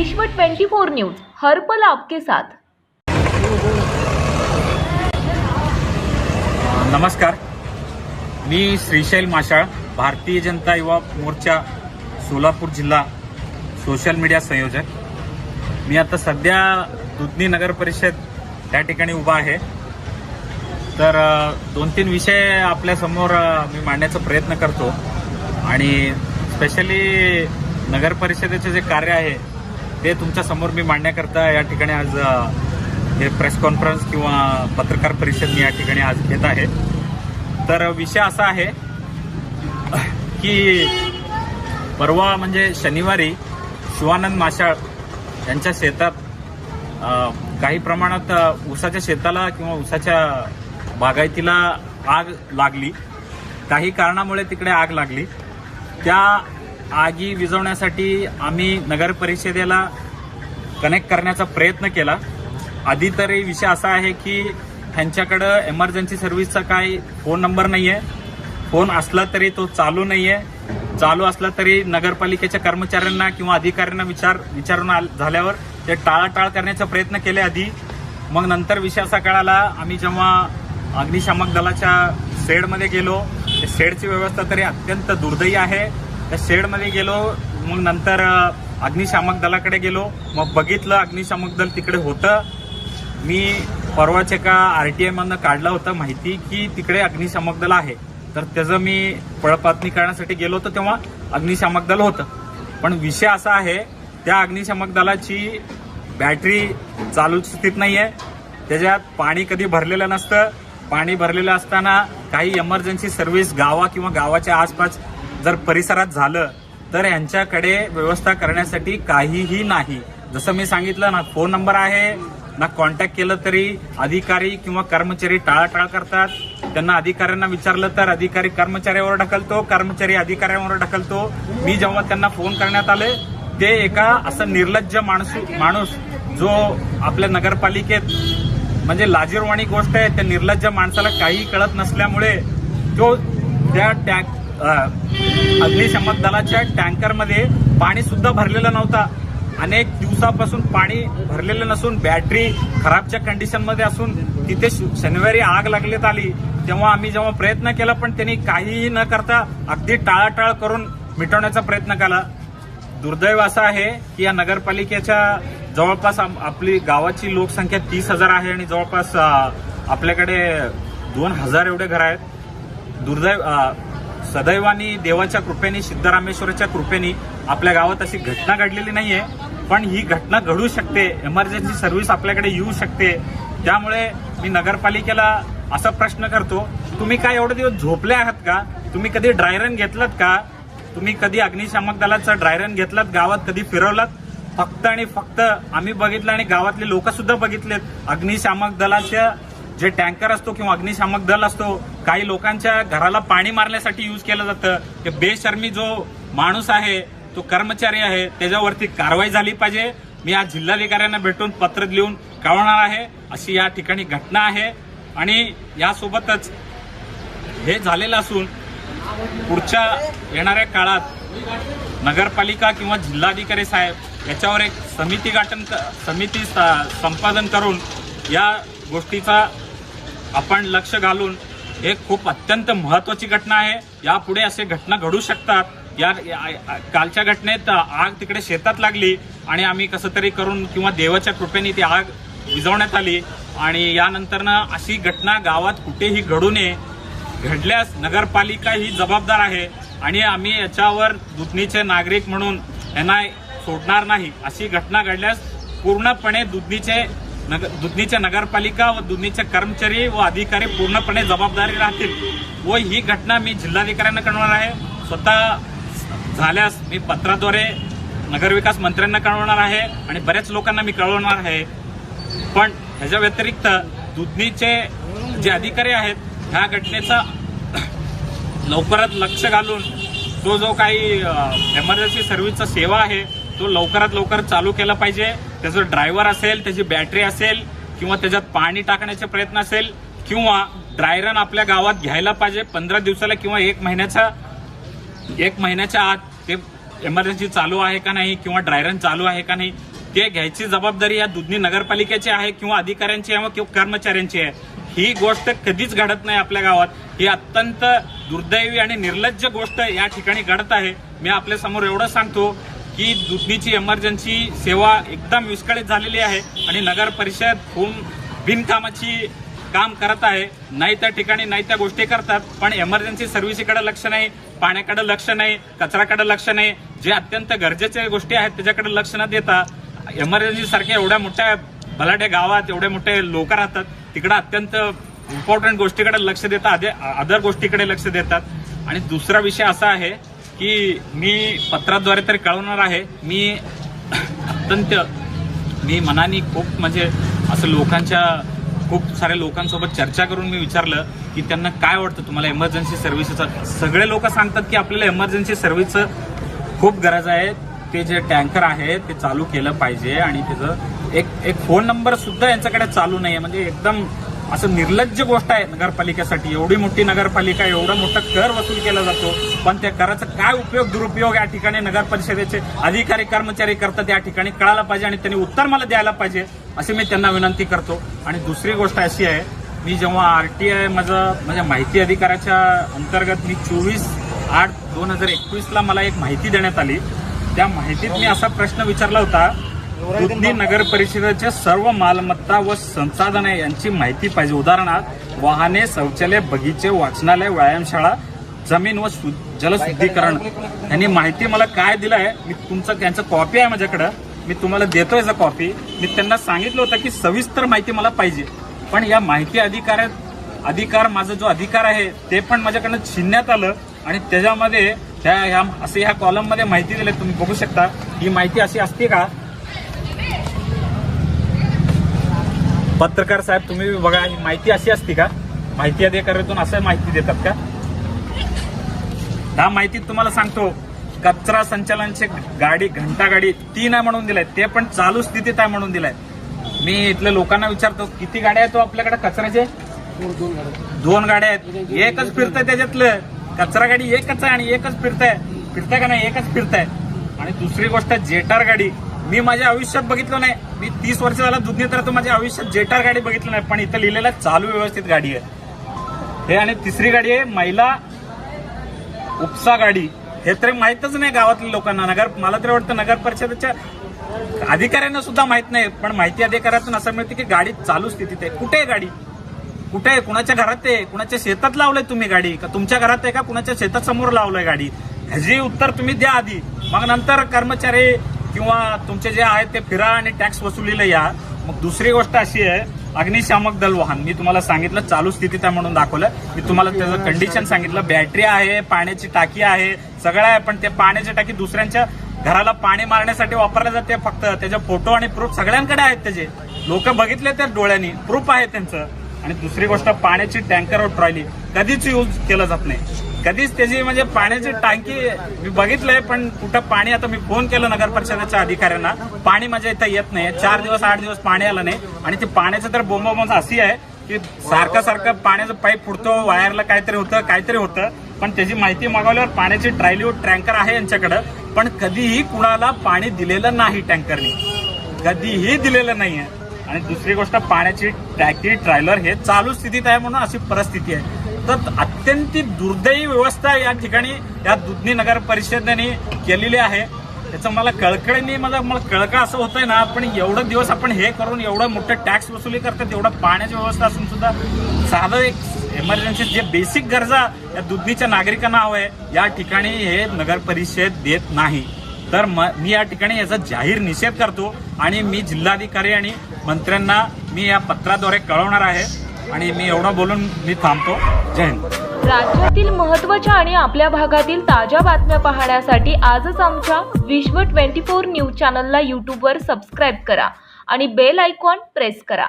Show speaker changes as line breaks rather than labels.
विश्व 24 न्यूज हर्पल आपके साथ.
नमस्कार. मी श्रीशैल माशाळ भारतीय जनता युवा मोर्चा सोलापूर जिल्हा सोशल मीडिया संयोजक. मी आता सध्या दुधनी नगर परिषद त्या ठिकाणी उभा आहे. तर दोन तीन विषय आपल्यासमोर मी मांडण्याचा प्रयत्न करतो. आणि स्पेशली नगर परिषदेचे जे कार्य आहे ते तुमच्यासमोर मी मांडण्याकरता या ठिकाणी आज हे प्रेस कॉन्फरन्स किंवा पत्रकार परिषद मी या ठिकाणी आज घेत आहे. तर विषय असा आहे की परवा म्हणजे शनिवारी शिवानंद माशाळ यांच्या शेतात काही प्रमाणात ऊसाच्या शेताला किंवा ऊसाच्या बागायतीला आग लागली. काही कारणामुळे तिकडे आग लागली. त्या आगी विझवण्यासाठी आम्ही नगर परिषदेला कनेक्ट करण्याचा प्रयत्न केला. आधी तरी विषय असा आहे की त्यांच्याकडं एमर्जन्सी सर्व्हिसचा काही फोन नंबर नाही आहे फोन असला तरी तो चालू नाही आहे चालू असला तरी नगरपालिकेच्या कर्मचाऱ्यांना किंवा अधिकाऱ्यांना विचार विचारून झाल्यावर ते टाळाटाळ करण्याचा प्रयत्न केले आधी. मग नंतर विषय असा कळाला आम्ही जेव्हा अग्निशामक दलाच्या शेडमध्ये गेलो त्या शेडची व्यवस्था तरी अत्यंत दुर्दैवी आहे. त्या शेडमध्ये गेलो मग नंतर अग्निशामक दलाकडे गेलो. मग बघितलं अग्निशामक दल तिकडे होतं. मी परवाच एका आर टी मधनं काढलं होतं माहिती की तिकडे अग्निशामक दल आहे. तर त्याचं मी पळपातणी करण्यासाठी गेलो होतो तेव्हा अग्निशामक दल होतं. पण विषय असा आहे त्या अग्निशामक दलाची बॅटरी चालू स्थित नाही आहे त्याच्यात पाणी कधी भरलेलं नसतं. पाणी भरलेलं असताना काही इमर्जन्सी सर्व्हिस गावा किंवा गावाच्या आसपास जर परिसरात झालं तर यांच्याकडे व्यवस्था करण्यासाठी काहीही नाही. जसं मी सांगितलं ना फोन नंबर आहे ना कॉन्टॅक्ट केलं तरी अधिकारी किंवा कर्मचारी टाळाटाळ करतात. त्यांना अधिकाऱ्यांना विचारलं तर अधिकारी कर्मचाऱ्यावर ढकलतो कर्मचारी अधिकाऱ्यांवर ढकलतो. मी जेव्हा त्यांना फोन करण्यात आले ते एका असं निर्लज्ज माणूस माणूस जो आपल्या नगरपालिकेत म्हणजे लाजीरवाणी गोष्ट आहे त्या निर्लज्ज माणसाला काही कळत नसल्यामुळे तो त्या टॅक अग्निशमक दलाच्या टँकरमध्ये पाणी सुद्धा भरलेलं नव्हता. अनेक दिवसापासून पाणी भरलेलं नसून बॅटरी खराबच्या कंडिशनमध्ये असून तिथे श- शनिवारी आग लागलेत आली. तेव्हा आम्ही जेव्हा प्रयत्न केला पण त्यांनी काहीही न करता अगदी टाळाटाळ करून मिटवण्याचा प्रयत्न केला. दुर्दैव असं आहे की या नगरपालिकेच्या जवळपास आम- आपली गावाची लोकसंख्या तीस हजार आहे आणि जवळपास आपल्याकडे दोन हजार एवढे घर आहेत. दुर्दैव सदैवानी देवाच्या कृपेने सिद्धरामेश्वराच्या कृपेने आपल्या गावात अशी घटना घडलेली नाहीये. पण ही घटना घडू शकते इमर्जन्सी सर्व्हिस आपल्याकडे येऊ शकते. त्यामुळे मी नगरपालिकेला असा प्रश्न करतो तुम्ही काय एवढे दिवस झोपले आहात का? तुम्ही कधी ड्रायरन घेतलात का? तुम्ही कधी अग्निशामक दलाचा ड्रायरन घेतलात? गावात कधी फिरवलात? फक्त आणि फक्त आम्ही बघितलं आणि गावातले लोक सुद्धा बघितलेत. अग्निशामक दलाच्या जे टँकर असतो किंवा अग्निशामक दल असतो काही लोकांच्या घराला पाणी मारण्यासाठी यूज केलं जातं. ते बेशर्मी जो माणूस आहे तो कर्मचारी आहे त्याच्यावरती कारवाई झाली पाहिजे. मी आज जिल्हाधिकाऱ्यांना भेटून पत्र लिहून कळवणार आहे. अशी या ठिकाणी घटना आहे. आणि यासोबतच हे झालेलं असून पुढच्या येणाऱ्या काळात नगरपालिका किंवा जिल्हाधिकारी साहेब याच्यावर एक समिती गाठन समिती संपादन करून या गोष्टीचा आपण लक्ष घालून एक खूप अत्यंत महत्वाची घटना आहे. यापुढे असे घटना घडू शकतात. या या- कालच्या घटनेत आग तिकडे शेतात लागली आणि आम्ही कसं तरी करून किंवा देवाच्या कृपेने ती आग विझवण्यात आली. आणि यानंतरनं अशी घटना गावात कुठेही घडू नये. घडल्यास नगरपालिका ही जबाबदार आहे आणि आम्ही याच्यावर दुधनीचे नागरिक म्हणून यांना सोडणार नाही. अशी घटना घडल्यास पूर्णपणे दुधनीचे नगर दुधनीच्या नगरपालिका व दुधनीचे कर्मचारी व अधिकारी पूर्णपणे जबाबदारी राहतील. व ही घटना मी जिल्हाधिकाऱ्यांना कळवणार आहे. स्वतः झाल्यास मी पत्राद्वारे नगरविकास मंत्र्यांना कळवणार आहे आणि बऱ्याच लोकांना मी कळवणार आहे. पण ह्याच्या व्यतिरिक्त दुधनीचे जे अधिकारी आहेत ह्या घटनेचा लवकरात लक्ष घालून तो जो काही एमर्जन्सी सर्व्हिसचा सेवा आहे तो लवकरात लवकर चालू केला पाहिजे. त्याचं ड्रायव्हर असेल त्याची बॅटरी असेल किंवा त्याच्यात पाणी टाकण्याचे प्रयत्न असेल किंवा ड्रायरन आपल्या गावात घ्यायला पाहिजे पंधरा दिवसाला किंवा एक महिन्याचा एक महिन्याच्या आत ते इमर्जन्सी चालू आहे का नाही किंवा ड्रायरन चालू आहे का नाही ते घ्यायची जबाबदारी या दुधनी नगरपालिकेची आहे किंवा अधिकाऱ्यांची आहे किंवा कर्मचाऱ्यांची आहे. ही गोष्ट कधीच घडत नाही आपल्या गावात. ही अत्यंत दुर्दैवी आणि निर्लज्ज गोष्ट या ठिकाणी घडत आहे. मी आपल्यासमोर एवढं सांगतो की दुधनीची एमर्जन्सी सेवा एकदम विस्कळीत झालेली आहे आणि नगर परिषद होऊन बिनकामाची काम करत आहे. नाही त्या ठिकाणी नाही त्या गोष्टी करतात पण एमर्जन्सी सर्व्हिसीकडे लक्ष नाही पाण्याकडे लक्ष नाही कचराकडे लक्ष नाही. जे अत्यंत गरजेच्या गोष्टी आहेत त्याच्याकडे लक्ष न देता एमर्जन्सी सारख्या एवढ्या मोठ्या बलाढ्या गावात एवढे मोठे लोक राहतात तिकडे अत्यंत इम्पॉर्टंट गोष्टीकडे लक्ष देतात अदर गोष्टीकडे लक्ष देतात. आणि दुसरा विषय असा आहे की मी पत्राद्वारे तरी कळवणार आहे. मी अत्यंत मी मनाने खूप म्हणजे असं लोकांच्या खूप साऱ्या लोकांसोबत चर्चा करून मी विचारलं की त्यांना काय वाटतं तुम्हाला एमर्जन्सी सर्व्हिसेसचा सगळे लोक सांगतात की आपल्याला एमर्जन्सी सर्व्हिसचं खूप गरज आहे. ते जे टँकर आहे ते चालू केलं पाहिजे आणि त्याचं एक एक फोन नंबर सुद्धा यांच्याकडे चालू नाही आहे म्हणजे एकदम असं निर्लज्ज गोष्ट आहे नगरपालिकेसाठी. एवढी मोठी नगरपालिका एवढा मोठा कर वसूल केला जातो. पण त्या कराचा काय उपयोग दुरुपयोग या ठिकाणी नगर परिषदेचे अधिकारी कर्मचारी करतात या ठिकाणी? कळायला पाहिजे आणि त्यांनी उत्तर मला द्यायला पाहिजे अशी मी त्यांना विनंती करतो. आणि दुसरी गोष्ट अशी आहे मी जेव्हा आर टी आय माझं म्हणजे माहिती अधिकाराच्या अंतर्गत मी चोवीस आठ दोन हजार एकवीसला मला एक माहिती देण्यात आली. त्या माहितीत मी असा प्रश्न विचारला होता दुधनी नगर परिषदेच्या सर्व मालमत्ता व संसाधने यांची माहिती पाहिजे. उदाहरणार्थ वाहने शौचालय बगीचे वाचनालय व्यायामशाळा जमीन व जलशुद्धीकरण. यांनी माहिती मला काय दिलं आहे मी तुमचं त्यांचं कॉपी आहे माझ्याकडं. मी तुम्हाला देतोय जर कॉपी मी त्यांना सांगितलं होतं की सविस्तर माहिती मला पाहिजे. पण या माहिती अधिकारात अधिकार माझा जो अधिकार आहे ते पण माझ्याकडनं छिनण्यात आलं आणि त्याच्यामध्ये त्या ह्या असे ह्या कॉलममध्ये माहिती दिली. तुम्ही बघू शकता. ही माहिती अशी असते का? पत्रकार साहेब तुम्ही बघा ही माहिती अशी असते का? माहिती अधिकाऱ्यातून असं माहिती देतात का? ह्या माहितीत तुम्हाला सांगतो कचरा संचालनचे गाडी घंटा गाडी तीन आहे म्हणून दिलाय ते पण चालू स्थितीत आहे म्हणून दिलाय. मी इथल्या लोकांना विचारतो किती गाड्या आहेत तो आपल्याकडे कचऱ्याचे? दोन गाड्या आहेत. एकच फिरतंय त्याच्यातलं. कचरा गाडी एकच आहे आणि एकच फिरताय. फिरताय का नाही एकच फिरताय. आणि दुसरी गोष्ट जेटार गाडी. मी माझ्या आयुष्यात बघितलं नाही. मी तीस वर्ष झाला दुधनी तर माझ्या आयुष्यात जेटार गाडी बघितलं नाही पण इथं लिहिलेलं चालू व्यवस्थित गाडी आहे. हे आणि तिसरी गाडी आहे महिला उपसा गाडी. हे तरी माहीतच नाही गावातल्या लोकांना. नगर मला तरी वाटतं नगर परिषदेच्या अधिकाऱ्यांना सुद्धा माहीत नाही पण माहिती अधिकाऱ्यातून असं मिळतं की गाडी चालू स्थितीत आहे. कुठे आहे गाडी? कुठे आहे? कुणाच्या घरात आहे? कुणाच्या शेतात लावलंय तुम्ही गाडी? का तुमच्या घरात आहे का? कुणाच्या शेतात समोर लावलंय गाडी? ह्याची उत्तर तुम्ही द्या आधी. मग नंतर कर्मचारी किंवा तुमचे जे आहेत ते फिरा आणि टॅक्स वसुलीला या. मग दुसरी गोष्ट अशी आहे अग्निशामक दल वाहन. मी तुम्हाला सांगितलं चालू स्थितीत आहे म्हणून दाखवलं. मी तुम्हाला त्याचं कंडिशन सांगितलं. बॅटरी आहे पाण्याची टाकी आहे सगळं आहे पण ते पाण्याची टाकी दुसऱ्यांच्या घराला पाणी मारण्यासाठी वापरले जाते फक्त. त्याचे फोटो आणि प्रूफ सगळ्यांकडे आहेत त्याचे. लोक बघितले तर डोळ्यांनी. प्रूफ आहे त्यांचं. आणि दुसरी गोष्ट पाण्याची टँकर व ट्रॉली कधीच यूज केलं जात नाही. कधीच त्याची म्हणजे पाण्याची टाकी मी बघितलंय पण कुठं पाणी आता मी फोन केलं नगर परिषदेच्या अधिकाऱ्यांना. पाणी माझ्या इथं येत नाही. चार दिवस आठ दिवस पाणी आलं नाही. आणि ते पाण्याचं तर बोंबाबोंब अशी आहे की सारखं सारखं पाण्याचं पाईप फुटतो वायरला काहीतरी होतं काहीतरी होतं. पण त्याची माहिती मागवल्यावर पाण्याची ट्रायली टँकर आहे यांच्याकडं. पण कधीही कुणाला पाणी दिलेलं नाही टँकरनी. कधीही दिलेलं नाहीये. आणि दुसरी गोष्ट पाण्याची टॅकी ट्रायलर हे चालू स्थितीत आहे म्हणून अशी परिस्थिती आहे. तर अत्यंत दुर्दैवी व्यवस्था या ठिकाणी या दुधनी नगर परिषदेने केलेली आहे. त्याचं मला कळकळीने मला मला कळकळ असं होतंय ना पण एवढं दिवस आपण हे करून एवढं मोठं टॅक्स वसुली करतात एवढं पाण्याची व्यवस्था असून सुद्धा साधं एक एमर्जन्सी जे बेसिक गरजा या दुधनीच्या नागरिकांना हवंय या ठिकाणी हे नगर परिषद देत नाही. तर म मी या ठिकाणी याचा जाहीर निषेध करतो आणि मी जिल्हाधिकारी आणि मंत्र्यांना मी या पत्राद्वारे कळवणार आहे. आणि मी एवढं बोलून मी थांबतो. जय हिंद.
राज्यातील महत्त्वाच्या आणि आपल्या भागातील ताज्या बातम्या पाहण्यासाठी आजच आमच्या विश्व 24 न्यूज चॅनलला यूट्यूबवर सबस्क्राईब करा आणि बेल आयकॉन प्रेस करा.